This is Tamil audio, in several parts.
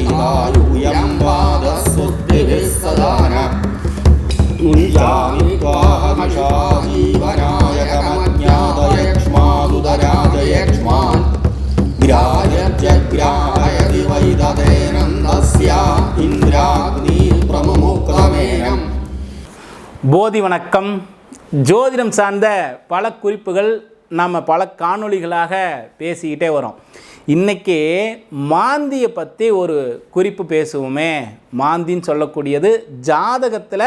दीर्घायुयं पादस्तुतिभिः सदा न तुञ्जामि त्वाहमिषा जीवनायकमज्ञातयक्ष्मादुदराजयक्ष्मान् ग्राह्यत्यग्राहयति वै तदेनन्दस्या इन्द्राग्नी प्रमुमुक्तमेनम् போதி வணக்கம் ஜோதிடம் சார்ந்த பல குறிப்புகள் நம்ம பல காணொளிகளாக பேசிக்கிட்டே வரோம் இன்றைக்கி மாந்தியை பற்றி ஒரு குறிப்பு பேசுவோமே. மாந்தின்னு சொல்லக்கூடியது ஜாதகத்தில்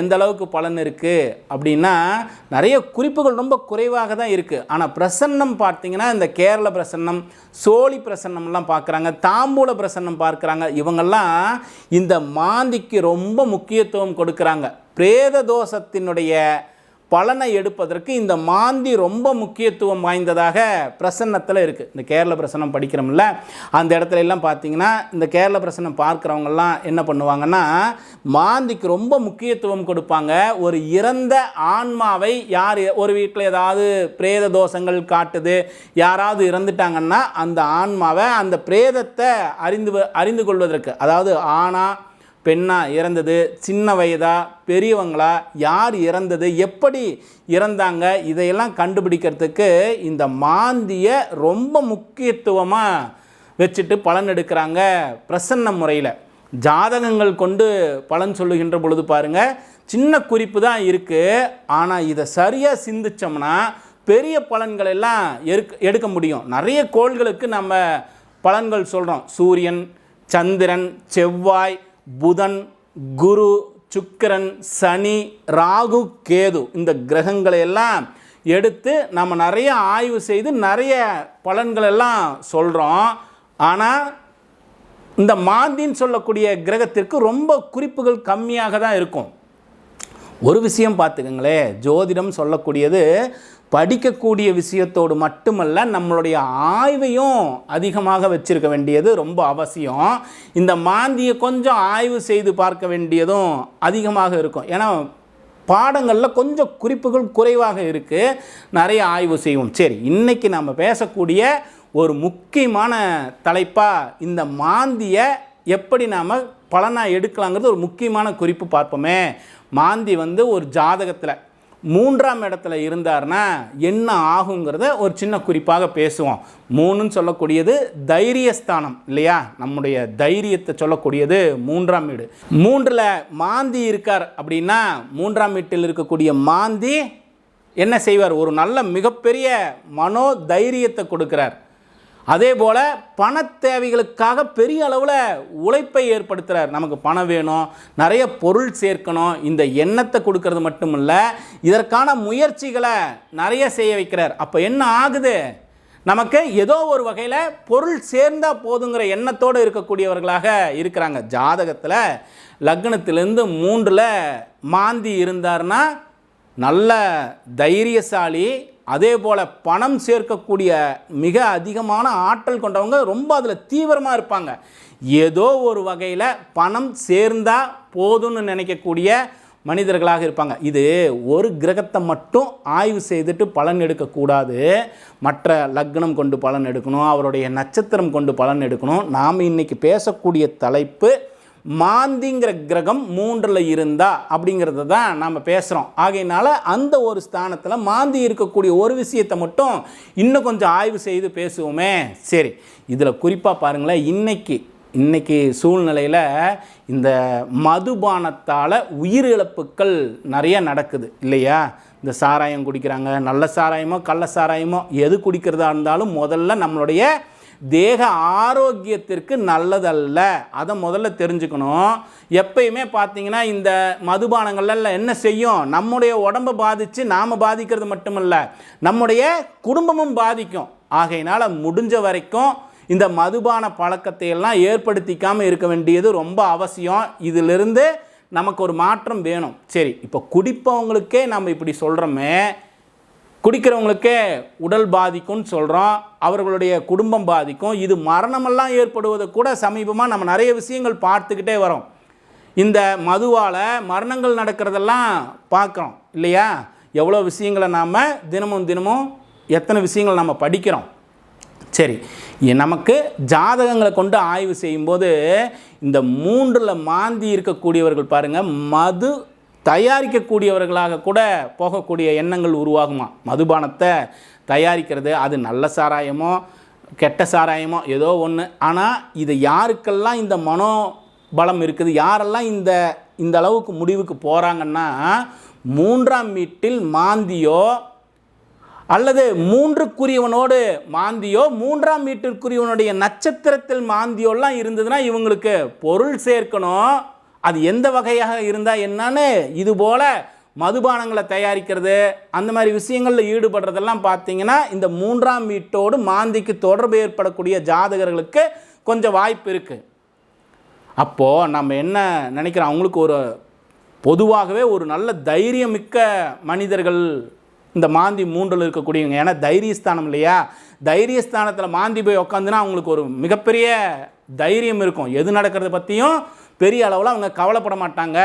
எந்த அளவுக்கு பலன் இருக்குது அப்படின்னா நிறைய குறிப்புகள் ரொம்ப குறைவாக தான் இருக்குது ஆனால் பிரசன்னம் பார்த்தீங்கன்னா இந்த கேரள பிரசன்னம் சோழி பிரசன்னம்லாம் பார்க்குறாங்க தாம்பூல பிரசன்னம் பார்க்குறாங்க. இவங்கெல்லாம் இந்த மாந்திக்கு ரொம்ப முக்கியத்துவம் கொடுக்குறாங்க. பிரேத தோஷத்தினுடைய பலனை எடுப்பதற்கு இந்த மாந்தி ரொம்ப முக்கியத்துவம் வாய்ந்ததாக பிரசன்னத்தில் இருக்குது இந்த கேரள பிரசன்னம் படிக்கிறோம்ல அந்த இடத்துல எல்லாம் பார்த்தீங்கன்னா இந்த கேரள பிரசன்னம் பார்க்குறவங்கெல்லாம் என்ன பண்ணுவாங்கன்னா மாந்திக்கு ரொம்ப முக்கியத்துவம் கொடுப்பாங்க. ஒரு இறந்த ஆன்மாவை யார் ஒரு வீட்டில் ஏதாவது பிரேத தோஷங்கள் காட்டுது யாராவது இறந்துட்டாங்கன்னா அந்த ஆன்மாவை அந்த பிரேதத்தை அறிந்து அறிந்து கொள்வதற்கு அதாவது ஆணா பெண்ணா இறந்தது சின்ன வயதா பெரியவங்களா யார் இறந்தது எப்படி இறந்தாங்க இதையெல்லாம் கண்டுபிடிக்கிறதுக்கு இந்த மாந்தியை ரொம்ப முக்கியத்துவமாக வச்சுட்டு பலன் எடுக்கிறாங்க பிரசன்ன முறையில். ஜாதகங்கள் கொண்டு பலன் சொல்லுகின்ற பொழுது பாருங்க சின்ன குறிப்பு தான் இருக்குது ஆனால் இதை சரியாக சிந்திச்சோம்னா பெரிய பலன்கள் எல்லாம் எடுக்க எடுக்க முடியும். நிறைய கோள்களுக்கு நம்ம பலன்கள் சொல்கிறோம் சூரியன் சந்திரன் செவ்வாய் புதன் குரு சுக்கிரன் சனி ராகு கேது இந்த கிரகங்களை எல்லாம் எடுத்து நம்ம நிறைய ஆய்வு செய்து நிறைய பலன்கள் எல்லாம் சொல்கிறோம் ஆனால் இந்த மாந்தின்னு சொல்லக்கூடிய கிரகத்திற்கு ரொம்ப குறிப்புகள் கம்மியாக தான் இருக்கும். ஒரு விஷயம் பார்த்துக்கங்களேன் ஜோதிடம் சொல்லக்கூடியது படிக்கக்கூடிய விஷயத்தோடு மட்டுமல்ல நம்மளுடைய ஆய்வையும் அதிகமாக வச்சிருக்க வேண்டியது ரொம்ப அவசியம். இந்த மாந்தியை கொஞ்சம் ஆய்வு செய்து பார்க்க வேண்டியதும் அதிகமாக இருக்கும். ஏன்னா பாடங்களில் கொஞ்சம் குறிப்புகள் குறைவாக இருக்குது நிறைய ஆய்வு செய்வோம். சரி இன்றைக்கி நம்ம பேசக்கூடிய ஒரு முக்கியமான தலைப்பாக இந்த மாந்தியை எப்படி நாம் பலனாக எடுக்கலாங்கிறது ஒரு முக்கியமான குறிப்பு பார்ப்போமே. மாந்தி வந்து ஒரு ஜாதகத்தில் மூன்றாம் இடத்துல இருந்தார்னா என்ன ஆகுங்கிறத ஒரு சின்ன குறிப்பாக பேசுவோம். மூணுன்னு சொல்லக்கூடியது தைரியஸ்தானம் இல்லையா? நம்முடைய தைரியத்தை சொல்லக்கூடியது மூன்றாம் வீடு. மூன்றில் மாந்தி இருக்கார் அப்படின்னா மூன்றாம் வீட்டில் இருக்கக்கூடிய மாந்தி என்ன செய்வார்? ஒரு நல்ல மிகப்பெரிய மனோ தைரியத்தை கொடுக்கிறார். அதே போல் பண தேவைகளுக்காக பெரிய அளவில் உழைப்பை ஏற்படுத்துகிறார் நமக்கு பணம் வேணும் நிறைய பொருள் சேர்க்கணும் இந்த எண்ணத்தை கொடுக்கறது மட்டும் இல்லை இதற்கான முயற்சிகளை நிறைய செய்ய வைக்கிறார். அப்போ என்ன ஆகுது? நமக்கு ஏதோ ஒரு வகையில் பொருள் சேர்ந்தால் போதுங்கிற எண்ணத்தோடு இருக்கக்கூடியவர்களாக இருக்கிறாங்க. ஜாதகத்தில் லக்னத்திலேருந்து மூன்றில் மாந்தி இருந்தார்னா நல்ல தைரியசாலி அதே போல் பணம் சேர்க்கக்கூடிய மிக அதிகமான ஆற்றல் கொண்டவங்க ரொம்ப அதில் தீவிரமாக இருப்பாங்க. ஏதோ ஒரு வகையில் பணம் சேர்ந்தால் போதும்னு நினைக்கக்கூடிய மனிதர்களாக இருப்பாங்க. இது ஒரு கிரகத்தை மட்டும் ஆய்வு செய்துட்டு பலன் எடுக்கக்கூடாது மற்ற லக்னம் கொண்டு பலன் எடுக்கணும் அவருடைய நட்சத்திரம் கொண்டு பலன் எடுக்கணும். நாம் இன்னைக்கு பேசக்கூடிய தலைப்பு மாந்திங்கிற கிரகம் மூன்றில் இருந்தா அப்படிங்கிறத தான் நாம் பேசுகிறோம் ஆகையினால அந்த ஒரு ஸ்தானத்தில் மாந்தி இருக்கக்கூடிய ஒரு விஷயத்தை மட்டும் இன்னும் கொஞ்சம் ஆய்வு செய்து பேசுவோமே. சரி இதில் குறிப்பாக பாருங்களேன். இன்றைக்கி இன்றைக்கி சூழ்நிலையில் இந்த மதுபானத்தால் உயிரிழப்புகள் நிறைய நடக்குது இல்லையா? இந்த சாராயம் குடிக்கிறாங்க நல்ல சாராயமோ கள்ள சாராயமோ எது குடிக்கிறதா இருந்தாலும் முதல்ல நம்மளுடைய தேக ஆரோக்கியத்திற்கு நல்லதல்ல. அதை முதல்ல தெரிஞ்சுக்கணும். எப்பயுமே பார்த்தீங்கன்னா இந்த மதுபானங்கள்ல என்ன செய்யும்? நம்முடைய உடம்பை பாதித்து நாம் பாதிக்கிறது மட்டுமல்ல நம்முடைய குடும்பமும் பாதிக்கும். ஆகையினால் முடிஞ்ச வரைக்கும் இந்த மதுபான பழக்கத்தை எல்லாம் ஏற்படுத்திக்காமல் இருக்க வேண்டியது ரொம்ப அவசியம். இதிலிருந்து நமக்கு ஒரு மாற்றம் வேணும். சரி இப்போ குடிப்பவங்களுக்கே நம்ம இப்படி சொல்கிறோமே குடிக்கிறவங்களுக்கே உடல் பாதிக்கும்னு சொல்கிறோம் அவர்களுடைய குடும்பம் பாதிக்கும். இது மரணமெல்லாம் ஏற்படுவதை கூட சமீபமாக நம்ம நிறைய விஷயங்கள் பார்த்துக்கிட்டே வரோம். இந்த மதுவால் மரணங்கள் நடக்கிறதெல்லாம் பார்க்குறோம் இல்லையா? எவ்வளோ விஷயங்களை நாம் தினமும் தினமும் எத்தனை விஷயங்கள் நம்ம படிக்கிறோம். சரி நமக்கு ஜாதகங்களை கொண்டு ஆய்வு செய்யும்போது இந்த மூன்றில் மாந்தி இருக்கக்கூடியவர்கள் பாருங்கள் மது தயாரிக்கக்கூடியவர்களாக கூட போகக்கூடிய எண்ணங்கள் உருவாகுமா? மதுபானத்தை தயாரிக்கிறது அது நல்ல சாராயமோ கெட்ட சாராயமோ ஏதோ ஒன்று ஆனால் இது யாருக்கெல்லாம் இந்த மனோபலம் இருக்குது யாரெல்லாம் இந்த இந்த அளவுக்கு முடிவுக்கு போகிறாங்கன்னா மூன்றாம் வீட்டில் மாந்தியோ அல்லது மூன்றுக்குரியவனோடு மாந்தியோ மூன்றாம் வீட்டிற்குரியவனுடைய நட்சத்திரத்தில் மாந்தியோலாம் இருந்ததுன்னா இவங்களுக்கு பொருள் சேர்க்கணும். அது எந்த வகையாக இருந்தால் என்னன்னு இது போல் மதுபானங்களை தயாரிக்கிறது அந்த மாதிரி விஷயங்களில் ஈடுபடுறதெல்லாம் பார்த்தீங்கன்னா இந்த மூன்றாம் வீட்டோடு மாந்திக்கு தொடர்பு ஏற்படக்கூடிய ஜாதகர்களுக்கு கொஞ்சம் வாய்ப்பு இருக்குது அப்போது நம்ம என்ன நினைக்கிறோம்? அவங்களுக்கு ஒரு பொதுவாகவே ஒரு நல்ல தைரியமிக்க மனிதர்கள் இந்த மாந்தி மூன்றில் இருக்கக்கூடியவங்க. ஏன்னா தைரியஸ்தானம் இல்லையா? தைரியஸ்தானத்தில் மாந்தி போய் உக்காந்துன்னா அவங்களுக்கு ஒரு மிகப்பெரிய தைரியம் இருக்கும். எது நடக்கிறத பற்றியும் பெரிய அளவில் அவங்க கவலைப்பட மாட்டாங்க.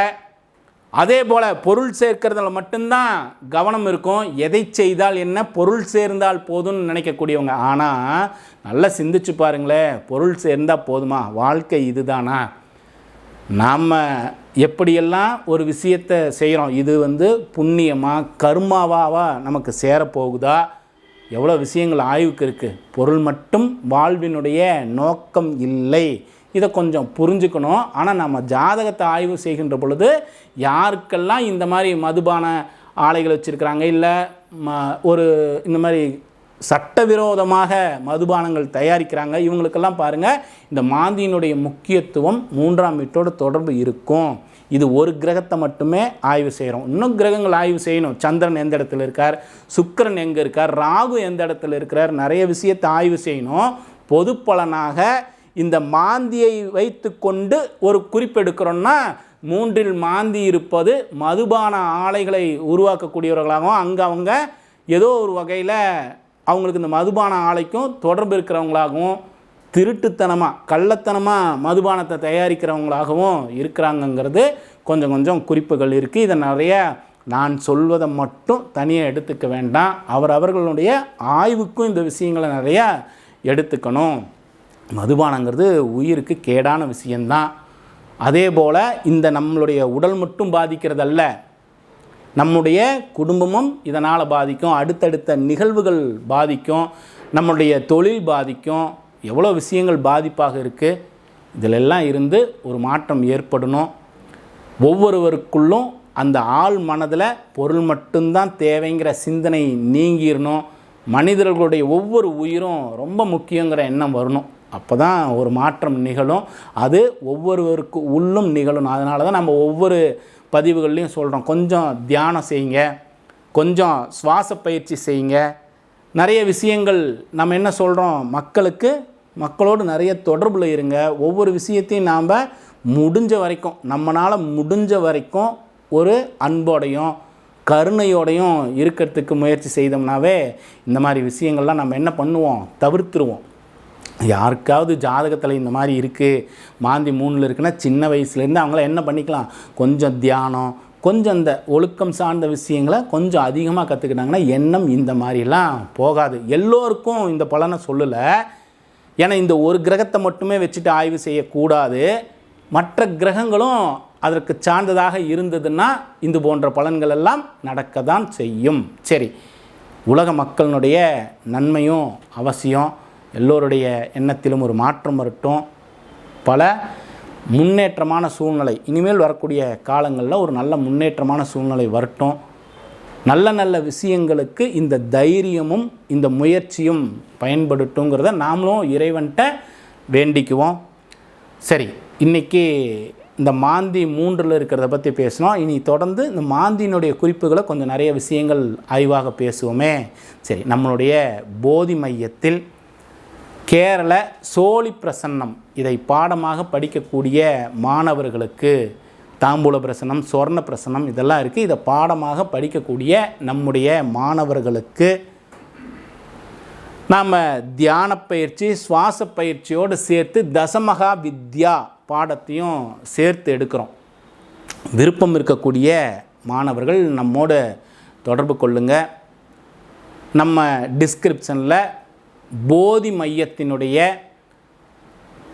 அதே போல் பொருள் சேர்க்கிறதுல மட்டும்தான் கவனம் இருக்கும். எதை செய்தால் என்ன? பொருள் சேர்ந்தால் போதும்னு நினைக்கக்கூடியவங்க. ஆனால் நல்லா சிந்திச்சு பாருங்களேன். பொருள் சேர்ந்தால் போதுமா? வாழ்க்கை இதுதானா? நாம் எப்படியெல்லாம் ஒரு விஷயத்தை செய்கிறோம் இது வந்து புண்ணியமாக கர்மாவாவா நமக்கு சேரப்போகுதா? எவ்வளோ விஷயங்கள் ஆய்வுக்கு இருக்குது பொருள் மட்டும் வாழ்வினுடைய நோக்கம் இல்லை. இதை கொஞ்சம் புரிஞ்சுக்கணும். ஆனால் நம்ம ஜாதகத்தை ஆய்வு செய்கின்ற பொழுது யாருக்கெல்லாம் இந்த மாதிரி மதுபான ஆலைகள் வச்சுருக்கிறாங்க இல்லை ம ஒரு இந்த மாதிரி சட்டவிரோதமாக மதுபானங்கள் தயாரிக்கிறாங்க இவங்களுக்கெல்லாம் பாருங்கள் இந்த மாந்தியினுடைய முக்கியத்துவம் மூன்றாம் வீட்டோட தொடர்பு இருக்கும். இது ஒரு கிரகத்தை மட்டுமே ஆய்வு செய்கிறோம் இன்னும் கிரகங்கள் ஆய்வு செய்யணும். சந்திரன் எந்த இடத்துல இருக்கார்? சுக்கரன் எங்கே இருக்கார்? ராகு எந்த இடத்துல இருக்கிறார்? நிறைய விஷயத்தை ஆய்வு செய்யணும். பொது பலனாக இந்த மாந்தியை வைத்துக்கொண்டு ஒரு குறிப்பெடுக்கிறோன்னா மூன்றில் மாந்தி இருப்பது மதுபான ஆலைகளை உருவாக்கக்கூடியவர்களாகவும் அங்கே அவங்க ஏதோ ஒரு வகையில் அவங்களுக்கு இந்த மதுபான ஆலைக்கும் தொடர்பு இருக்கிறவங்களாகவும் திருட்டுத்தனமாக கள்ளத்தனமாக மதுபானத்தை தயாரிக்கிறவங்களாகவும் இருக்கிறாங்கங்கிறது கொஞ்சம் கொஞ்சம் குறிப்புகள் இருக்குது இதை நிறைய நான் சொல்வதை மட்டும் தனியாக எடுத்துக்க வேண்டாம். அவர் அவர்களுடைய ஆய்வுக்கும் இந்த விஷயங்களை நிறையா எடுத்துக்கணும். மதுபானங்கிறது உயிருக்கு கேடான விஷயந்தான். அதே போல் இந்த நம்மளுடைய உடல் மட்டும் பாதிக்கிறதல்ல நம்முடைய குடும்பமும் இதனால் பாதிக்கும் அடுத்தடுத்த நிகழ்வுகள் பாதிக்கும் நம்முடைய தொழில் பாதிக்கும் எவ்வளோ விஷயங்கள் பாதிப்பாக இருக்குது இதிலெல்லாம் இருந்து ஒரு மாற்றம் ஏற்படணும். ஒவ்வொருவருக்குள்ளும் அந்த ஆள் மனதில் பொருள் மட்டும்தான் தேவைங்கிற சிந்தனை நீங்கிடணும் மனிதர்களுடைய ஒவ்வொரு உயிரும் ரொம்ப முக்கியங்கிற எண்ணம் வரணும். அப்போ தான் ஒரு மாற்றம் நிகழும். அது ஒவ்வொருவருக்கு உள்ளும் நிகழும். அதனால தான் நம்ம ஒவ்வொரு பதிவுகள்லையும் சொல்கிறோம் கொஞ்சம் தியானம் செய்யுங்க. கொஞ்சம் சுவாச பயிற்சி செய்யுங்க. நிறைய விஷயங்கள் நம்ம என்ன சொல்கிறோம் மக்களுக்கு மக்களோடு நிறைய தொடர்பில் இருங்க. ஒவ்வொரு விஷயத்தையும் நாம் முடிஞ்ச வரைக்கும் நம்மளால் முடிஞ்ச வரைக்கும் ஒரு அன்போடையும் கருணையோடையும் இருக்கிறதுக்கு முயற்சி செய்தோம்னாவே இந்த மாதிரி விஷயங்கள்லாம் நம்ம என்ன பண்ணுவோம்? தவிர்த்துருவோம். யாருக்காவது ஜாதகத்தில் இந்த மாதிரி இருக்குது மாந்தி மூணில் இருக்குன்னா சின்ன வயசுலேருந்து அவங்கள என்ன பண்ணிக்கலாம்? கொஞ்சம் தியானம் கொஞ்சம் இந்த ஒழுக்கம் சார்ந்த விஷயங்களை கொஞ்சம் அதிகமாக கற்றுக்கிட்டாங்கன்னா எண்ணம் இந்த மாதிரிலாம் போகாது. எல்லோருக்கும் இந்த பலனை சொல்லலை. ஏன்னா இந்த ஒரு கிரகத்தை மட்டுமே வச்சுட்டு ஆய்வு செய்யக்கூடாது. மற்ற கிரகங்களும் அதற்கு சார்ந்ததாக இருந்ததுன்னா இது போன்ற பலன்கள் எல்லாம் நடக்க தான் செய்யும். சரி உலக மக்களினுடைய நன்மையும் அவசியம். எல்லோருடைய எண்ணத்திலும் ஒரு மாற்றம் வரட்டும். பல முன்னேற்றமான சூழ்நிலை. இனிமேல் வரக்கூடிய காலங்களில் ஒரு நல்ல முன்னேற்றமான சூழ்நிலை வரட்டும். நல்ல நல்ல விஷயங்களுக்கு இந்த தைரியமும் இந்த முயற்சியும் பயன்படுட்டுங்கிறத நாமளும் இறைவன்கிட்ட வேண்டிக்குவோம். சரி இன்றைக்கி இந்த மாந்தி மூன்றில் இருக்கிறத பற்றி பேசினோம். இனி தொடர்ந்து இந்த மாந்தியினுடைய குறிப்புகளை கொஞ்சம் நிறைய விஷயங்கள் ஆய்வாக பேசுவோமே. சரி நம்மளுடைய போதி மையத்தில் கேரள சோழி பிரசன்னம். இதை பாடமாக படிக்கக்கூடிய மாணவர்களுக்கு தாம்பூல பிரசனம் சொர்ண பிரசனம் இதெல்லாம் இருக்குது இதை பாடமாக படிக்கக்கூடிய நம்முடைய மாணவர்களுக்கு நாம் தியான பயிற்சி சுவாச பயிற்சியோடு சேர்த்து தசமகா வித்யா பாடத்தையும் சேர்த்து எடுக்கிறோம். விருப்பம் இருக்கக்கூடிய மாணவர்கள் நம்மோடு தொடர்பு கொள்ளுங்கள் நம்ம டிஸ்கிரிப்ஷனில் போதி மையத்தினுடைய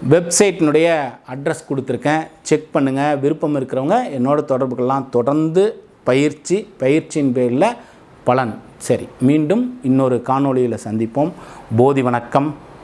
வெப்சைட்டினுடைய அட்ரஸ் கொடுத்துருக்கேன். செக் பண்ணுங்கள் விருப்பம் இருக்கிறவங்க என்னோட தொடர்புகள்லாம் தொடர்ந்து பயிற்சி பயிற்சியின் பேரில் பலன். சரி மீண்டும் இன்னொரு காணொளியில் சந்திப்போம். போதி வணக்கம்.